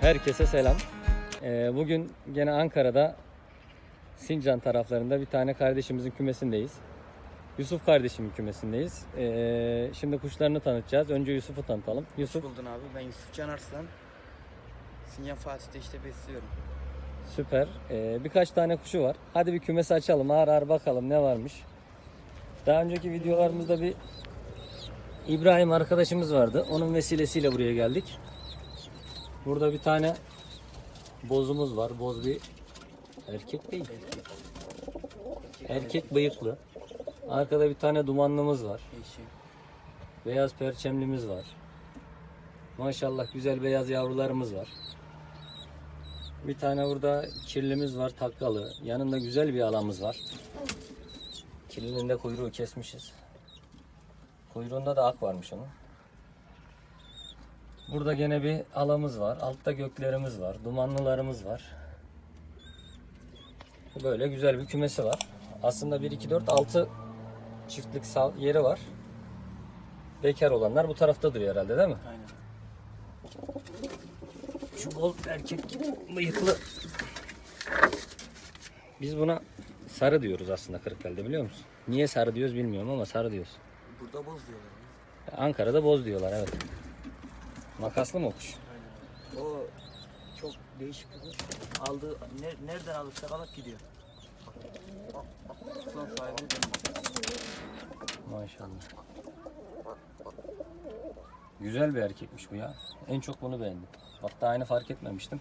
Herkese selam. Ee, bugün gene Ankara'da Sincan taraflarında bir tane kardeşimizin kümesindeyiz. Yusuf kardeşimin kümesindeyiz. Ee, şimdi kuşlarını tanıtacağız. Önce Yusuf'u tanıtalım. Hoş Yusuf buldun abi. Ben Yusuf Can Arslan. Sinyan Fatih'te işte besliyorum. süper. Ee, birkaç tane kuşu var. Hadi bir kümesi açalım. Ağır ağır bakalım ne varmış. Daha önceki videolarımızda bir İbrahim arkadaşımız vardı. Onun vesilesiyle buraya geldik. Burada bir tane bozumuz var. Boz bir erkek değil. Erkek bıyıklı. Arkada bir tane dumanlımız var. Beyaz perçemlimiz var. Maşallah güzel beyaz yavrularımız var. Bir tane burada kirlimiz var takkalı. Yanında güzel bir alamız var. Kirlinin de kuyruğu kesmişiz. Kuyruğunda da ak varmış onun. Burada gene bir alamız var. Altta göklerimiz var. Dumanlılarımız var. Böyle güzel bir kümesi var. Aslında 1, 2, 4, 6 çiftlik yeri var. Bekar olanlar bu tarafta duruyor herhalde değil mi? Aynen. Şu bol erkek bıyıklı. Biz buna sarı diyoruz aslında Kırıkkale'de biliyor musun? Niye sarı diyoruz bilmiyorum ama sarı diyoruz. Burada boz diyorlar. Ankara'da boz diyorlar evet. Makaslı mı o kuş? O çok değişik bir kuş. Aldı, ner- nereden alırsa alıp gidiyor. Bak, bak, Son sahibi Maşallah. Güzel bir erkekmiş bu ya. En çok bunu beğendim. Bak daha aynı fark etmemiştim.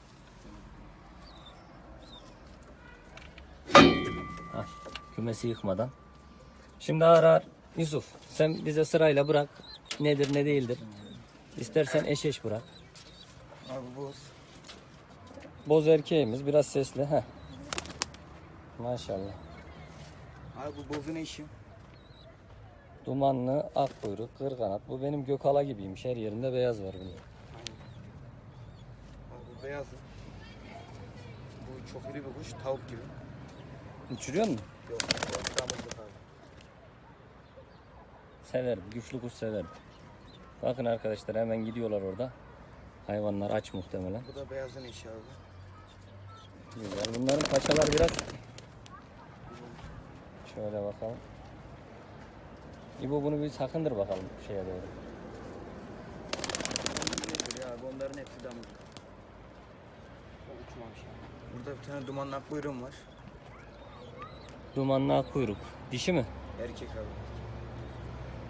Hah, kümesi yıkmadan. Şimdi ağır Yusuf sen bize sırayla bırak. Nedir ne değildir. İstersen eş eş bırak. Abi boz. Boz erkeğimiz biraz sesli. Heh. Maşallah. Abi bu bozun eşi. Dumanlı, ak kuyruk, kır kanat. Bu benim gökala gibiymiş. Her yerinde beyaz var bunun. Aynen. Abi bu beyazı. Bu çok iri bir kuş. Tavuk gibi. Uçuruyor musun? Yok. abi. Severim. Güçlü kuş severim. Bakın arkadaşlar hemen gidiyorlar orada. Hayvanlar aç muhtemelen. Bu da beyazın abi. Güzel. Bunların paçalar biraz şöyle bakalım. İbo bunu bir sakındır bakalım şeye doğru. Onların hepsi. O uçmamış yani. Burada bir tane dumanlı ak kuyruğum var. Dumanlı ak kuyruk. Dişi mi? Erkek abi.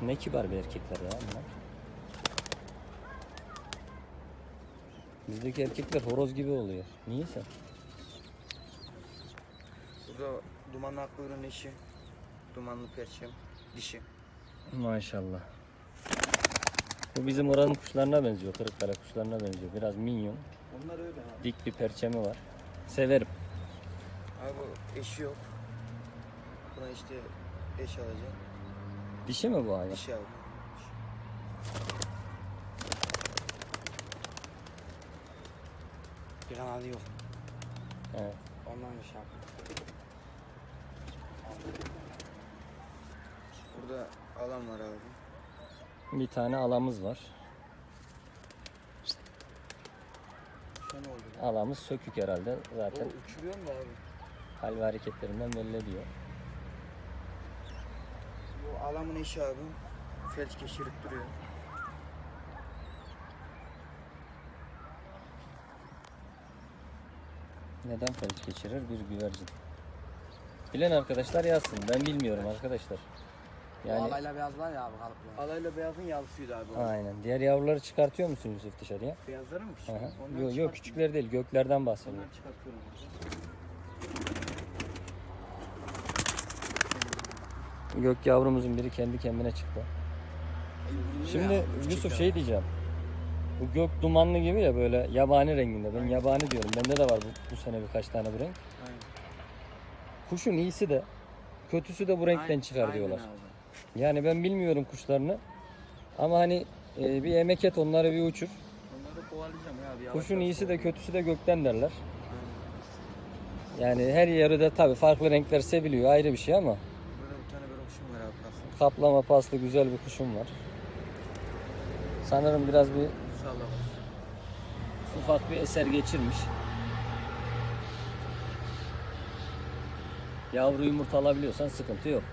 Ne kibar bir erkekler ya bunlar. Bizdeki erkekler horoz gibi oluyor. Niyeyse. Burada dumanlı ak kuyruğun eşi. Dumanlı perçem. Dişi. Maşallah. Bu bizim oranın kuşlarına benziyor. Kırıkkale kuşlarına benziyor. Biraz minyon. Onlar öyle abi. Dik bir perçemi var. Severim. Abi eşi yok. Buna işte eş alacak. Dişi mi bu hayvan? Dişi abi. Bir kanadı yok. Evet. Ondan bir şey yaptım. Burada alan var abi. Bir tane alamız var. Oldu? Alamız sökük herhalde. Zaten O uçuruyor mu abi? hal ve hareketlerinden belli ediyor. Bu alamın eşi abi. Felç geçirip duruyor. Neden felç geçirir? Bir güvercin. Bilen arkadaşlar yazsın. Ben bilmiyorum arkadaşlar. Yani... Alayla beyaz var ya abi kalıplı. Alayla beyazın yavrusuydu abi. o. aynen. Diğer yavruları çıkartıyor musun Yusuf dışarıya? Beyazları mı küçük? Onları Yok yok çıkartıyorum. küçükleri değil göklerden bahsediyorum. Onları çıkartıyorum. Gök yavrumuzun biri kendi kendine çıktı. Şimdi Yusuf şey diyeceğim. Bu gök dumanlı gibi ya böyle yabani renginde. Ben yabani diyorum. Bende de var bu, bu sene birkaç tane bu renk. Aynen. Kuşun iyisi de kötüsü de bu renkten Aynen- çıkar aynen diyorlar. abi. Yani ben bilmiyorum kuşlarını. Ama hani e, bir emek et onları bir uçur. Onları kovalayacağım ya abi. yavaş Kuşun yavaş iyisi de kovalayacağım. kötüsü de gökten derler. Yani her yeri de tabii farklı renkler seviliyor ayrı bir şey ama Burada bir tane böyle kuşum var abi. Kaplama paslı güzel bir kuşum var. Sanırım biraz bir Kuş. ufak bir eser geçirmiş. Yavru yumurta alabiliyorsan sıkıntı yok.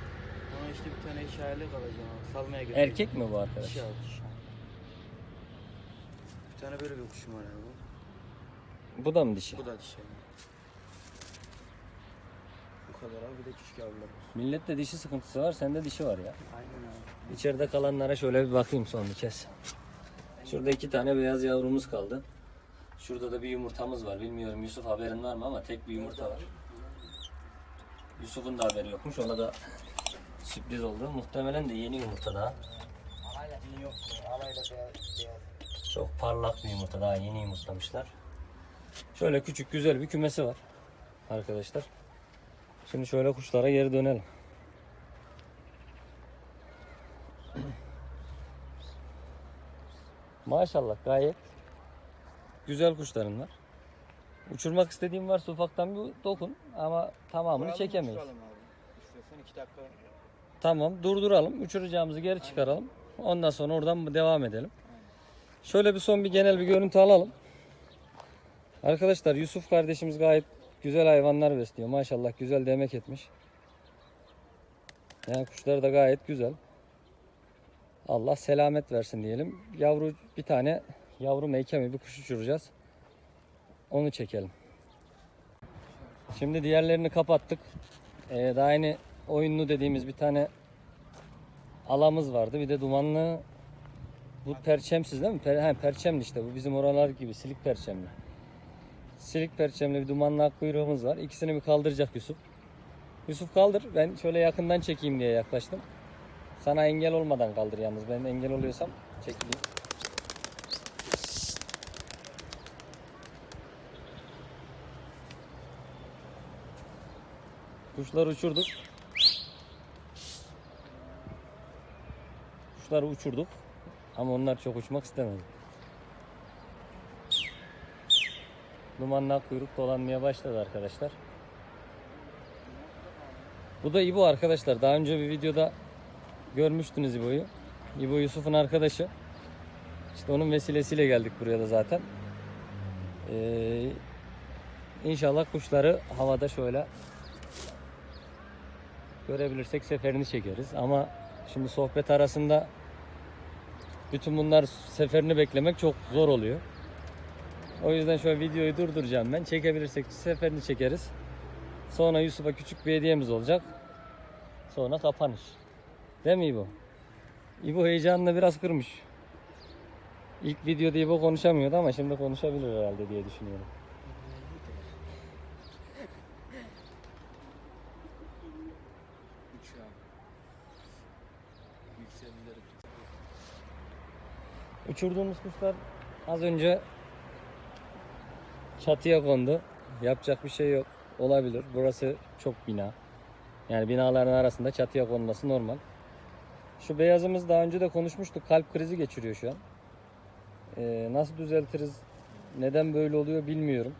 Ona işte bir tane işaretlik alacağım abi. Salmaya götüreceğim. Erkek mi bu arkadaş? Dişi. Bir tane böyle bir kuşum var abi. Bu da mı dişi? Bu da dişi. Bu kadar abi bir de küçük yavrular var. Millette dişi sıkıntısı var, sende dişi var ya. Aynen abi. İçeride kalanlara şöyle bir bakayım son bir kez. Şurada iki tane beyaz yavrumuz kaldı. Şurada da bir yumurtamız var. Bilmiyorum Yusuf haberin var mı ama tek bir yumurta var. Yusuf'un da haberi yokmuş. Ona da sürpriz oldu. Muhtemelen de yeni yumurta daha. Çok parlak bir yumurta. Daha yeni yumurtlamışlar. Şöyle küçük güzel bir kümesi var. Arkadaşlar. Şimdi şöyle kuşlara geri dönelim. Maşallah gayet güzel kuşların var. Uçurmak istediğim varsa ufaktan bir dokun ama tamamını çekemeyiz. Çıkalım abi. İki dakika. Tamam durduralım. Uçuracağımızı geri çıkaralım. Ondan sonra oradan devam edelim. Şöyle bir son bir genel bir görüntü alalım. Arkadaşlar Yusuf kardeşimiz gayet güzel hayvanlar besliyor. Maşallah güzel de emek etmiş. Yani kuşlar da gayet güzel. Allah selamet versin diyelim. Yavru bir tane yavru meykemi bir kuş uçuracağız. Onu çekelim. Şimdi diğerlerini kapattık. Ee, daha yeni oyunlu dediğimiz bir tane alamız vardı. Bir de dumanlı bu perçemsiz değil mi? Per, he, perçemli işte bu bizim oralar gibi silik perçemli. Silik perçemli bir dumanlı ak kuyruğumuz var. İkisini bir kaldıracak Yusuf. Yusuf kaldır. Ben şöyle yakından çekeyim diye yaklaştım. Sana engel olmadan kaldır yalnız. Ben engel oluyorsam çekileyim. Kuşları uçurduk. Kuşları uçurduk. Ama onlar çok uçmak istemedi. Dumanlı ak kuyruk dolanmaya başladı arkadaşlar. Bu da İbo arkadaşlar. Daha önce bir videoda görmüştünüz İbo'yu. İbo Yusuf'un arkadaşı. İşte onun vesilesiyle geldik buraya da zaten. Ee, inşallah kuşları havada şöyle görebilirsek seferini çekeriz. Ama şimdi sohbet arasında bütün bunlar seferini beklemek çok zor oluyor. O yüzden şöyle videoyu durduracağım ben. Çekebilirsek seferini çekeriz. Sonra Yusuf'a küçük bir hediyemiz olacak. Sonra kapanış. Değil mi İbo? İbo heyecanını biraz kırmış. İlk videoda İbo konuşamıyordu ama şimdi konuşabilir herhalde diye düşünüyorum. Uçurduğumuz kuşlar az önce çatıya kondu. Yapacak bir şey yok. Olabilir. Burası çok bina. Yani binaların arasında çatıya konması normal. Şu beyazımız daha önce de konuşmuştuk. Kalp krizi geçiriyor şu an. Ee, nasıl düzeltiriz? Neden böyle oluyor bilmiyorum.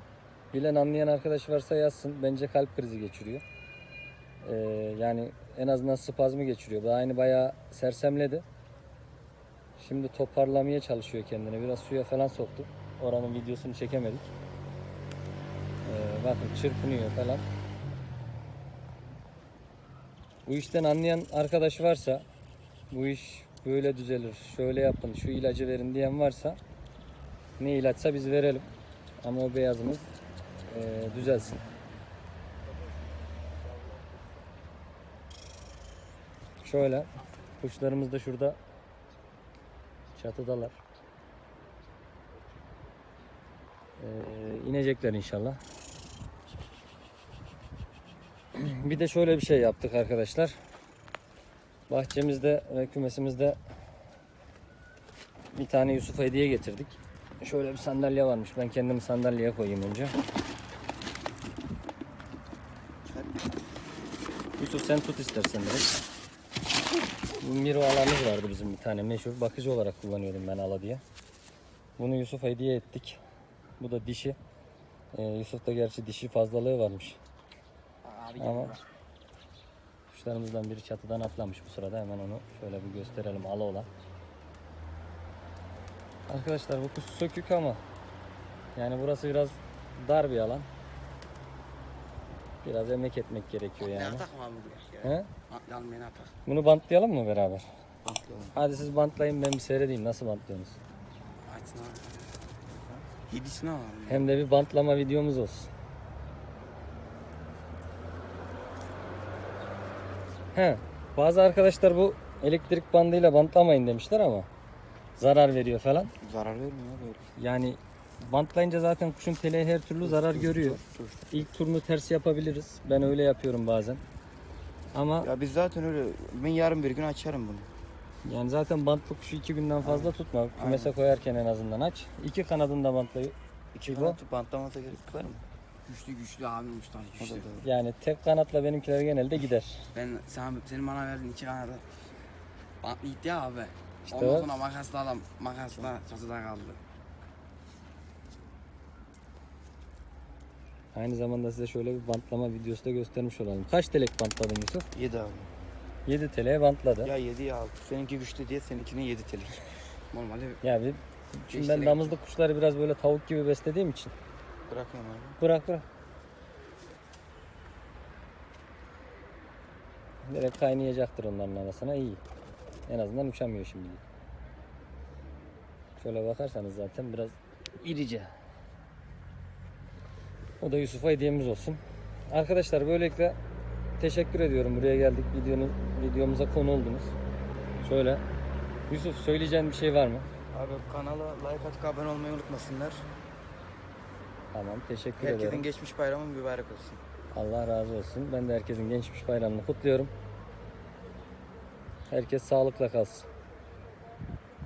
Bilen anlayan arkadaş varsa yazsın. Bence kalp krizi geçiriyor. Ee, yani en azından spazmı geçiriyor. Daha aynı bayağı sersemledi. Şimdi toparlamaya çalışıyor kendini. Biraz suya falan soktuk. Oranın videosunu çekemedik. Ee, bakın çırpınıyor falan. Bu işten anlayan arkadaş varsa bu iş böyle düzelir, şöyle yapın, şu ilacı verin diyen varsa ne ilaçsa biz verelim. Ama o beyazımız eee, düzelsin. Şöyle kuşlarımız da şurada çatıdalar. Ee, inecekler inşallah. Bir de şöyle bir şey yaptık arkadaşlar. Bahçemizde ve kümesimizde bir tane Yusuf'a hediye getirdik. Şöyle bir sandalye varmış. Ben kendimi sandalyeye koyayım önce. Yusuf sen tut istersen direkt. Bu Miro alamız vardı bizim bir tane meşhur. Bakıcı olarak kullanıyordum ben ala diye. Bunu Yusuf'a hediye ettik. Bu da dişi. Ee, Yusuf'ta gerçi dişi fazlalığı varmış. Abi Ama gel. Kuşlarımızdan biri çatıdan atlamış bu sırada. Hemen onu şöyle bir gösterelim ala olan. Arkadaşlar bu kuş sökük ama Yani burası biraz dar bir alan. Biraz emek etmek gerekiyor yani. Yatak mı abi buraya? He? Yanmayın atak. Bunu bantlayalım mı beraber? Bantlayalım. Hadi siz bantlayın ben bir seyredeyim nasıl bantlıyorsunuz. Açsın abi. Yedisini al abi. Hem de bir bantlama videomuz olsun. He, bazı arkadaşlar bu elektrik bandıyla bantlamayın demişler ama zarar veriyor falan. Zarar vermiyor böyle. Yani bantlayınca zaten kuşun teleği her türlü zarar görüyor. Dur, dur. İlk turunu ters yapabiliriz. Ben öyle yapıyorum bazen. Ama Ya biz zaten öyle, ben yarın bir gün açarım bunu. yani zaten bantlı kuşu iki günden fazla tutma. Kümese koyarken en azından aç. İki kanadını da bantlayı. İki İbo? kanatı bantlamasa gerek var mı? Güçlü güçlü abi Mustafa O da güçlü. Yani tek kanatla benimkiler genelde gider. Ben sen, senin bana verdiğin iki bantlı gitti ya abi. İşte Ondan sonra makasla adam makasla çatıda kaldı. Aynı zamanda size şöyle bir bantlama videosu da göstermiş olalım. Kaç telek bantladın Yusuf? Yedi abi. 7 teleğe bantladı. Ya yedi ya altı. Seninki güçlü diye seninkinin yedi telik. Normalde Ya bir şimdi ben telek. damızlık kuşları biraz böyle tavuk gibi beslediğim için. Bırakıyorum abi. Bırak bırak. Direkt kaynayacaktır onların arasına iyi. En azından uçamıyor şimdi. Şöyle bakarsanız zaten biraz irice. O da Yusuf'a hediyemiz olsun. Arkadaşlar böylelikle teşekkür ediyorum. Buraya geldik. Videonun, videomuza konu oldunuz. Şöyle. Yusuf söyleyeceğin bir şey var mı? Abi kanala like atıp abone olmayı unutmasınlar. Tamam teşekkür Herkesin ederim. geçmiş bayramı mübarek olsun. Allah razı olsun. Ben de herkesin gençmiş bayramını kutluyorum. Herkes sağlıkla kalsın.